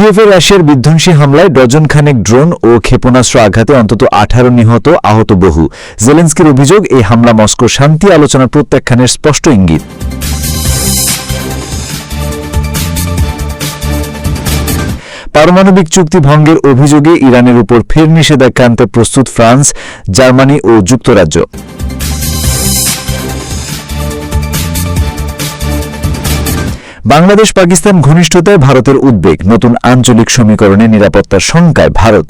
কিয়েভের রাশিয়ার বিধ্বংসী হামলায় ডজন খানেক ড্রোন ও ক্ষেপণাস্ত্র আঘাতে অন্তত আঠারো নিহত, আহত বহু। জেলেন্সকির অভিযোগ, এই হামলা মস্কো শান্তি আলোচনা প্রত্যাখ্যানের স্পষ্ট ইঙ্গিত। পারমাণবিক চুক্তি ভঙ্গের অভিযোগে ইরানের উপর ফের নিষেধাজ্ঞা আনতে প্রস্তুত ফ্রান্স, জার্মানি ও যুক্তরাজ্য। বাংলাদেশ পাকিস্তান ঘনিষ্ঠতায় ভারতের উদ্বেগ, নতুন আঞ্চলিক সমীকরণে নিরাপত্তার শঙ্কায় ভারত।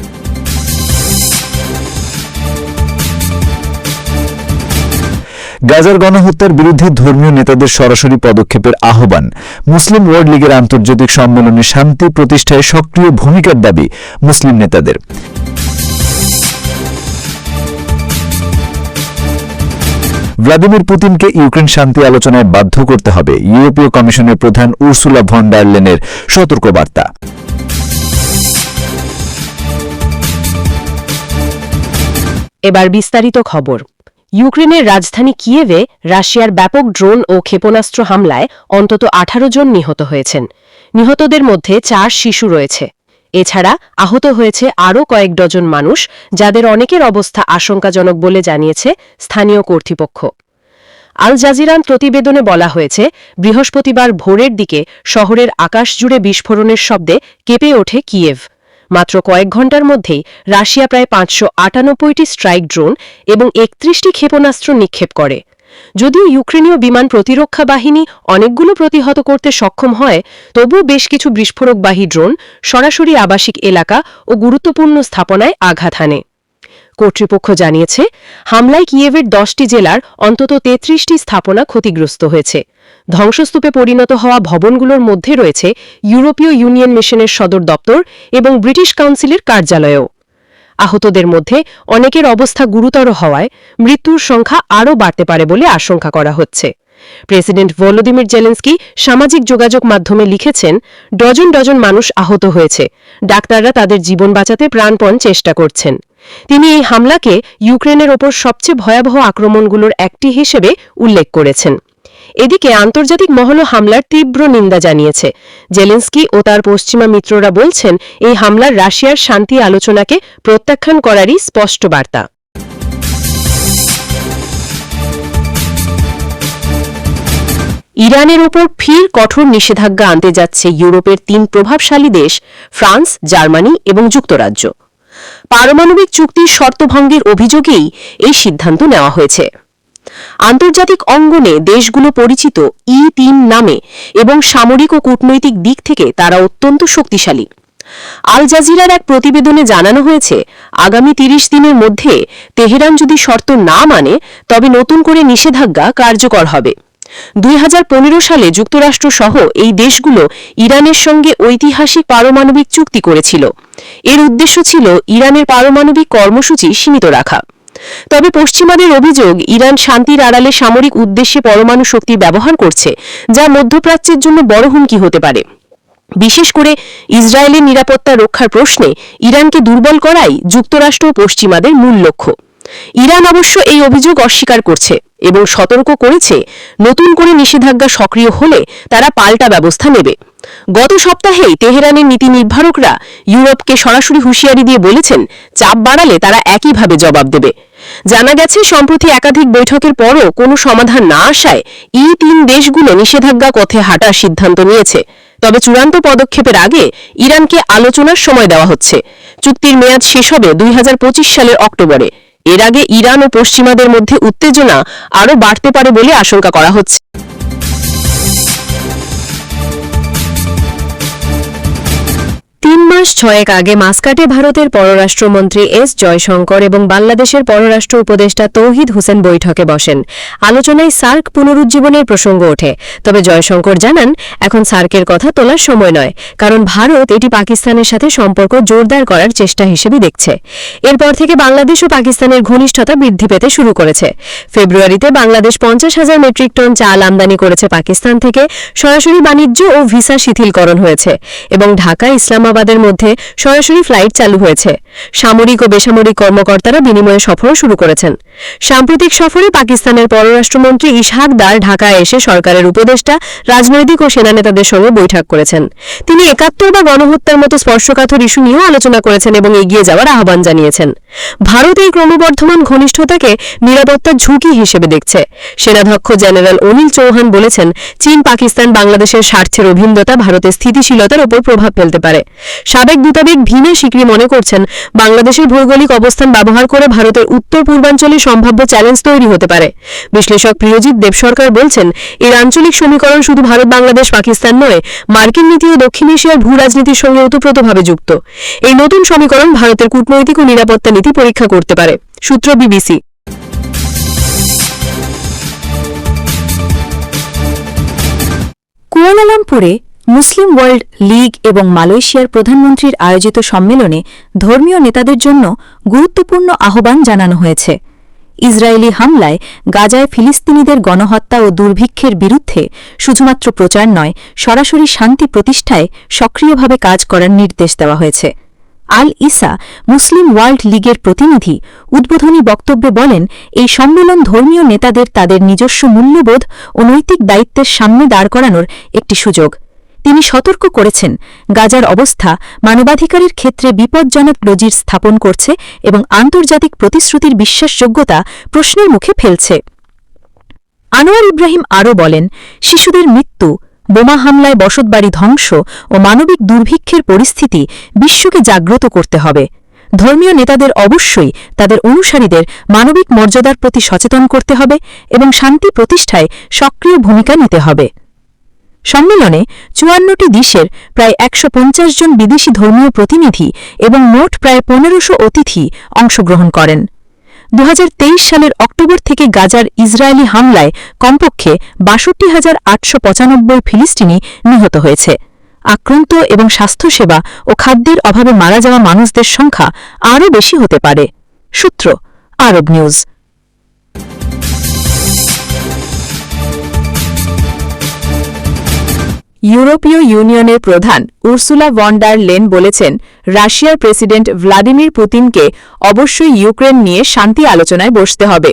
গাজার গণহত্যার বিরুদ্ধে ধর্মীয় নেতাদের সরাসরি পদক্ষেপের আহ্বান। মুসলিম ওয়ার্ল্ড লীগের আন্তর্জাতিক সম্মেলনে শান্তি প্রতিষ্ঠায় সক্রিয় ভূমিকার দাবি মুসলিম নেতাদের। ভ্লাদিমির পুতিনকে ইউক্রেন শান্তি আলোচনায় বাধ্য করতে হবে। ইউরোপীয় কমিশনের প্রধান উর্সুলা ভন ডারলেনের সতর্কবার্তা। এবার বিস্তারিত খবর। ইউক্রেনের রাজধানী কিয়েভে রাশিয়ার ব্যাপক ড্রোন ও ক্ষেপণাস্ত্র হামলায় অন্তত আঠারো জন নিহত হয়েছেন। নিহতদের মধ্যে চার শিশু রয়েছে। এছাড়া আহত হয়েছে আরও কয়েক ডজন মানুষ, যাদের অনেকের অবস্থা আশঙ্কাজনক বলে জানিয়েছে স্থানীয় কর্তৃপক্ষ। আল জাজিরান প্রতিবেদনে বলা হয়েছে, বৃহস্পতিবার ভোরের দিকে শহরের আকাশ জুড়ে বিস্ফোরণের শব্দে কেঁপে ওঠে কিয়েভ। মাত্র কয়েক ঘণ্টার মধ্যেই রাশিয়া প্রায় পাঁচশো আটানব্বইটি স্ট্রাইক ড্রোন এবং একত্রিশটি ক্ষেপণাস্ত্র নিক্ষেপ করে। যদিও ইউক্রেনীয় বিমান প্রতিরক্ষা বাহিনী অনেকগুলো প্রতিহত করতে সক্ষম হয়, তবুও বেশ কিছু বিস্ফোরকবাহী ড্রোন সরাসরি আবাসিক এলাকা ও গুরুত্বপূর্ণ স্থাপনায় আঘাত হানে। কর্তৃপক্ষ জানিয়েছে, হামলায় কিয়েভের দশটি জেলার অন্তত তেত্রিশটি স্থাপনা ক্ষতিগ্রস্ত হয়েছে। ধ্বংসস্তূপে পরিণত হওয়া ভবনগুলোর মধ্যে রয়েছে ইউরোপীয় ইউনিয়ন মিশনের সদর দপ্তর এবং ব্রিটিশ কাউন্সিলের কার্যালয়ও। আহতদের মধ্যে অনেকের অবস্থা গুরুতর হওয়ায় মৃত্যুর সংখ্যা আরও বাড়তে পারে বলে আশঙ্কা করা হচ্ছে। প্রেসিডেন্ট ভলোদিমির জেলেন্সকি সামাজিক যোগাযোগ মাধ্যমে লিখেছেন, ডজন ডজন মানুষ আহত হয়েছে। ডাক্তাররা তাদের জীবন বাঁচাতে প্রাণপণ চেষ্টা করছেন। তিনি এই হামলাকে ইউক্রেনের ওপর সবচেয়ে ভয়াবহ আক্রমণগুলোর একটি হিসেবে উল্লেখ করেছেন। এদিকে আন্তর্জাতিক মহল হামলার তীব্র নিন্দা জানিয়েছে। জেলেন্সকি ও তার পশ্চিমা মিত্ররা বলছেন, এই হামলার রাশিয়ার শান্তি আলোচনাকে প্রত্যাখ্যান করারই স্পষ্ট বার্তা। ইরানের ওপর ফির কঠোর নিষেধাজ্ঞা আনতে যাচ্ছে ইউরোপের তিন প্রভাবশালী দেশ, ফ্রান্স, জার্মানি এবং যুক্তরাজ্য। পারমাণবিক চুক্তির শর্তভঙ্গের অভিযোগেই এই সিদ্ধান্ত নেওয়া হয়েছে। আন্তর্জাতিক অঙ্গনে দেশগুলো পরিচিত ই তিন নামে এবং সামরিক ও কূটনৈতিক দিক থেকে তারা অত্যন্ত শক্তিশালী। আল জাজিরার এক প্রতিবেদনে জানানো হয়েছে, আগামী তিরিশ দিনের মধ্যে তেহরান যদি শর্ত না মানে তবে নতুন করে নিষেধাজ্ঞা কার্যকর হবে। দুই হাজার পনেরো সালে যুক্তরাষ্ট্র সহ এই দেশগুলো ইরানের সঙ্গে ঐতিহাসিক পারমাণবিক চুক্তি করেছিল। এর উদ্দেশ্য ছিল ইরানের পারমাণবিক কর্মসূচি সীমিত রাখা। তবে পশ্চিমাদের অভিযোগ, ইরান শান্তির আড়ালে সামরিক উদ্দেশ্যে পরমাণু শক্তি ব্যবহার করছে, যা মধ্যপ্রাচ্যের জন্য বড় হুমকি হতে পারে। বিশেষ করে ইসরায়েলের নিরাপত্তা রক্ষার প্রশ্নে ইরানকে দুর্বল করাই যুক্তরাষ্ট্র ও পশ্চিমাদের মূল লক্ষ্য। ইরান অবশ্য এই অভিযোগ অস্বীকার করছে এবং সতর্ক করেছে, নতুন করে নিষেধাজ্ঞা সক্রিয় হলে তারা পাল্টা ব্যবস্থা নেবে। গত সপ্তাহেই তেহরানের নীতি নির্ধারকরা ইউরোপকে সরাসরি হুঁশিয়ারি দিয়ে বলেছেন, চাপ বাড়ালে তারা একইভাবে জবাব দেবে। জানা গেছে, সম্প্রতি একাধিক বৈঠকের পরও কোনো সমাধান না আসায় ই তিন দেশগুলো নিষেধাজ্ঞা পথে হাঁটার সিদ্ধান্ত নিয়েছে। তবে চূড়ান্ত পদক্ষেপের আগে ইরানকে আলোচনার সময় দেওয়া হচ্ছে। চুক্তির মেয়াদ শেষ হবে দুই হাজার পঁচিশ সালের অক্টোবরে। এর আগে ইরান ও পশ্চিমাদের মধ্যে উত্তেজনা আরও বাড়তে পারে বলে আশঙ্কা করা হচ্ছে। মাস ছয়েক আগে মাসকাটে ভারতের পররাষ্ট্রমন্ত্রী এস জয়শঙ্কর এবং বাংলাদেশের পররাষ্ট্র উপদেষ্টা তৌহিদ হোসেন বৈঠকে বসেন। আলোচনায় সার্ক পুনরুজ্জীবনের প্রসঙ্গ ওঠে। তবে জয়শঙ্কর জানান, এখন সার্কের কথা তোলার সময় নয়, কারণ ভারত এটি পাকিস্তানের সাথে সম্পর্ক জোরদার করার চেষ্টা হিসেবে দেখছে। এরপর থেকে বাংলাদেশ ও পাকিস্তানের ঘনিষ্ঠতা বৃদ্ধি পেতে শুরু করেছে। ফেব্রুয়ারিতে বাংলাদেশ পঞ্চাশ হাজার মেট্রিক টন চাল আমদানি করেছে পাকিস্তান থেকে। সরাসরি বাণিজ্য ও ভিসা শিথিলকরণ হয়েছে এবং ঢাকা, ইসলামাবাদের মধ্যে সরাসরি ফ্লাইট চালু হয়েছে। সামরিক ও বেসামরিক কর্মকর্তারা বিনিময়ে সফর শুরু করেছেন। সাম্প্রতিক সফরে পাকিস্তানের পররাষ্ট্রমন্ত্রী ইশহাক দার ঢাকায় এসে সরকারের উপদেষ্টা, রাজনৈতিক ও সেনানেতাদের সঙ্গে বৈঠক করেছেন। তিনি একাত্তর বা গণহত্যার মতো স্পর্শকাতর ইস্যু নিয়েও আলোচনা করেছেন এবং এগিয়ে যাওয়ার আহ্বান জানিয়েছেন। ভারত এই ক্রমবর্ধমান ঘনিষ্ঠতাকে নিরাপত্তার ঝুঁকি হিসেবে দেখছে। সেনাধ্যক্ষ জেনারেল অনিল চৌহান বলেছেন চীন পাকিস্তান বাংলাদেশের স্বার্থের অভিন্নতা ভারতের স্থিতিশীলতার উপর প্রভাব ফেলতে পারে। সাবেক দূতাবেগ ভীমে সিকরি মনে করছেন, বাংলাদেশের ভৌগোলিক অবস্থান ব্যবহার করে ভারতের উত্তর পূর্বাঞ্চলে সম্ভাব্য চ্যালেঞ্জ তৈরি হতে পারে। বিশ্লেষক প্রিয়জিৎ দেব সরকার বলছেন, এর আঞ্চলিক সমীকরণ শুধু ভারত, বাংলাদেশ, পাকিস্তান নয়, মার্কিন নীতি ও দক্ষিণ এশিয়ার ভূ রাজনীতির সঙ্গে ওতপ্রোতভাবে যুক্ত। এই নতুন সমীকরণ ভারতের কূটনৈতিক ও নিরাপত্তা নীতি পরীক্ষা করতে পারে, সূত্র বিবিসি। কুয়ালালামপুরে মুসলিম ওয়ার্ল্ড লীগ এবং মালয়েশিয়ার প্রধানমন্ত্রীর আয়োজিত সম্মেলনে ধর্মীয় নেতাদের জন্য গুরুত্বপূর্ণ আহ্বান জানানো হয়েছে। ইসরায়েলি হামলায় গাজায় ফিলিস্তিনিদের গণহত্যা ও দুর্ভিক্ষের বিরুদ্ধে শুধুমাত্র প্রচার নয়, সরাসরি শান্তি প্রতিষ্ঠায় সক্রিয়ভাবে কাজ করার নির্দেশ দেওয়া হয়েছে। আল ইসা, মুসলিম ওয়ার্ল্ড লীগের প্রতিনিধি, উদ্বোধনী বক্তব্যে বলেন, এই সম্মেলন ধর্মীয় নেতাদের তাদের নিজস্ব মূল্যবোধ ও নৈতিক দায়িত্বের সামনে দাঁড় করানোর একটি সুযোগ। তিনি সতর্ক করেছেন, গাজার অবস্থা মানবাধিকারের ক্ষেত্রে বিপজ্জনক নজির স্থাপন করছে এবং আন্তর্জাতিক প্রতিশ্রুতির বিশ্বাসযোগ্যতা প্রশ্নের মুখে ফেলছে। আনোয়ার ইব্রাহিম আরও বলেন, শিশুদের মৃত্যু, বোমা হামলায় বসতবাড়ি ধ্বংস ও মানবিক দুর্ভিক্ষের পরিস্থিতি বিশ্বকে জাগ্রত করতে হবে। ধর্মীয় নেতাদের অবশ্যই তাদের অনুসারীদের মানবিক মর্যাদার প্রতি সচেতন করতে হবে এবং শান্তি প্রতিষ্ঠায় সক্রিয় ভূমিকা নিতে হবে। সম্মেলনে চুয়ান্নটি দেশের প্রায় একশো পঞ্চাশ জন বিদেশি ধর্মীয় প্রতিনিধি এবং মোট প্রায় পনেরোশো অতিথি অংশগ্রহণ করেন। দু হাজার তেইশ সালের অক্টোবর থেকে গাজার ইসরায়েলি হামলায় কমপক্ষে বাষট্টি হাজার আটশো পঁচানব্বই ফিলিস্তিনি নিহত হয়েছে। আক্রান্ত এবং স্বাস্থ্যসেবা ও খাদ্যের অভাবে মারা যাওয়া মানুষদের সংখ্যা আরও বেশি হতে পারে। সূত্র আরব নিউজ। ইউরোপীয় ইউনিয়নের প্রধান উর্সুলা ভন ডার লেন বলেছেন, রাশিয়ার প্রেসিডেন্ট ভ্লাদিমির পুতিনকে অবশ্যই ইউক্রেন নিয়ে শান্তি আলোচনায় বসতে হবে।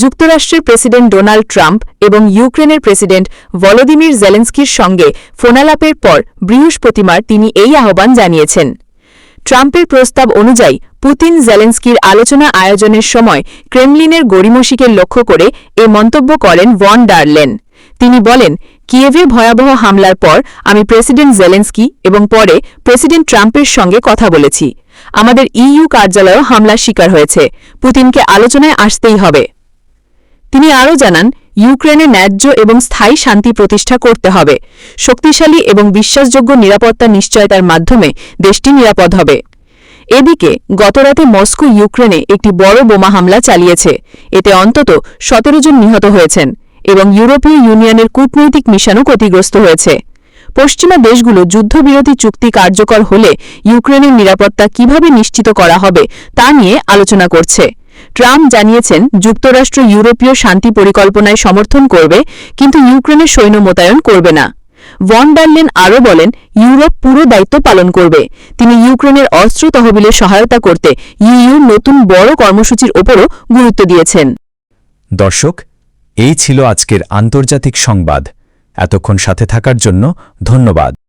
যুক্তরাষ্ট্রের প্রেসিডেন্ট ডোনাল্ড ট্রাম্প এবং ইউক্রেনের প্রেসিডেন্ট ভলোদিমির জেলেন্সকির সঙ্গে ফোনালাপের পর বৃহস্পতিবার তিনি এই আহ্বান জানিয়েছেন। ট্রাম্পের প্রস্তাব অনুযায়ী, পুতিন জেলেন্সকির আলোচনা আয়োজনের সময় ক্রেমলিনের গড়িমসিকে লক্ষ্য করে এ মন্তব্য করেন ভন ডারলেন তিনি বলেন কিয়েভে ভয়াবহ হামলার পর আমি প্রেসিডেন্ট জেলেন্সকি এবং পরে প্রেসিডেন্ট ট্রাম্পের সঙ্গে কথা বলেছি। আমাদের ইইউ কার্যালয়ও হামলার শিকার হয়েছে। পুতিনকে আলোচনায় আসতেই হবে। তিনি আরও জানান, ইউক্রেনে ন্যায্য এবং স্থায়ী শান্তি প্রতিষ্ঠা করতে হবে। শক্তিশালী এবং বিশ্বাসযোগ্য নিরাপত্তা নিশ্চয়তার মাধ্যমে দেশটি নিরাপদ হবে। এদিকে, গতরাতে মস্কো ইউক্রেনে একটি বড় বোমা হামলা চালিয়েছে। এতে অন্তত সতেরো জন নিহত হয়েছেন। এবং ইউরোপীয় ইউনিয়নের কূটনৈতিক মিশনও ক্ষতিগ্রস্ত হয়েছে। পশ্চিমা দেশগুলো যুদ্ধবিরতি চুক্তি কার্যকর হলে ইউক্রেনের নিরাপত্তা কীভাবে নিশ্চিত করা হবে তা নিয়ে আলোচনা করছে। ট্রাম্প জানিয়েছেন, যুক্তরাষ্ট্র ইউরোপীয় শান্তি পরিকল্পনায় সমর্থন করবে, কিন্তু ইউক্রেনের সৈন্য মোতায়েন করবে না। ভন ডারলেন আরও বলেন, ইউরোপ পুরো দায়িত্ব পালন করবে। তিনি ইউক্রেনের অস্ত্র তহবিলে সহায়তা করতে ইইউ নতুন বড় কর্মসূচির ওপরও গুরুত্ব দিয়েছেন। দর্শক এই ছিল আজকের আন্তর্জাতিক সংবাদ। এতক্ষণ সাথে থাকার জন্য ধন্যবাদ।